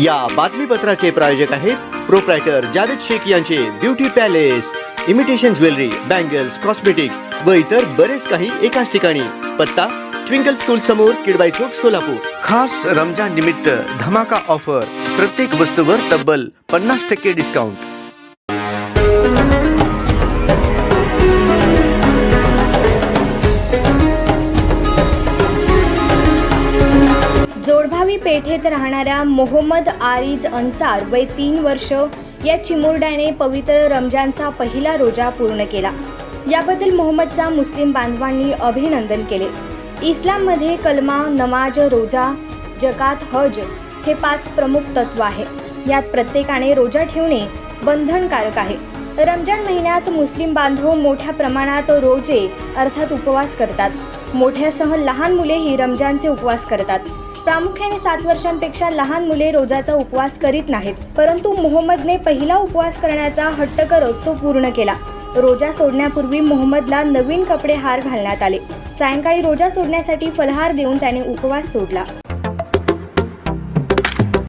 या बातमीपत्राचे प्रायोजक आहेत प्रोप्रायटर जावेद शेख यांचे beauty palace imitation jewellery bangles cosmetics व इतर बरेच काही एकाच ठिकाणी. पत्ता ट्विंकल स्कूल समोर किडबाई चौक सोलापूर. खास रमजान निमित्त धमाका ऑफर. प्रत्येक वस्तूवर तब्बल पन्नास टक्के डिस्काउंट जोडभावी पेठेत राहणाऱ्या मोहम्मद आरिज अन्सार वय तीन वर्ष या चिमुरड्याने पवित्र रमजानचा पहिला रोजा पूर्ण केला. याबद्दल मोहम्मदचा मुस्लिम बांधवांनी अभिनंदन केले. इस्लाममध्ये कलमा नमाज रोजा जकात हज हे पाच प्रमुख तत्व आहे. यात प्रत्येकाने रोजा ठेवणे बंधनकारक आहे. रमजान महिन्यात मुस्लिम बांधव मोठ्या प्रमाणात रोजे अर्थात उपवास करतात. मोठ्यासह लहान मुलेही रमजानचे उपवास करतात. प्रामुख्याने सात वर्षांपेक्षा लहान मुले रोजाचा उपवास करीत नाहीत. परंतु मोहम्मदने पहिला उपवास करण्याचा हट्ट करत तो पूर्ण केला. रोजा सोडण्यापूर्वी मोहम्मदला नवीन कपडे हार घालण्यात आले. सायंकाळी रोजा सोडण्यासाठी फलहार देऊन त्याने उपवास सोडला.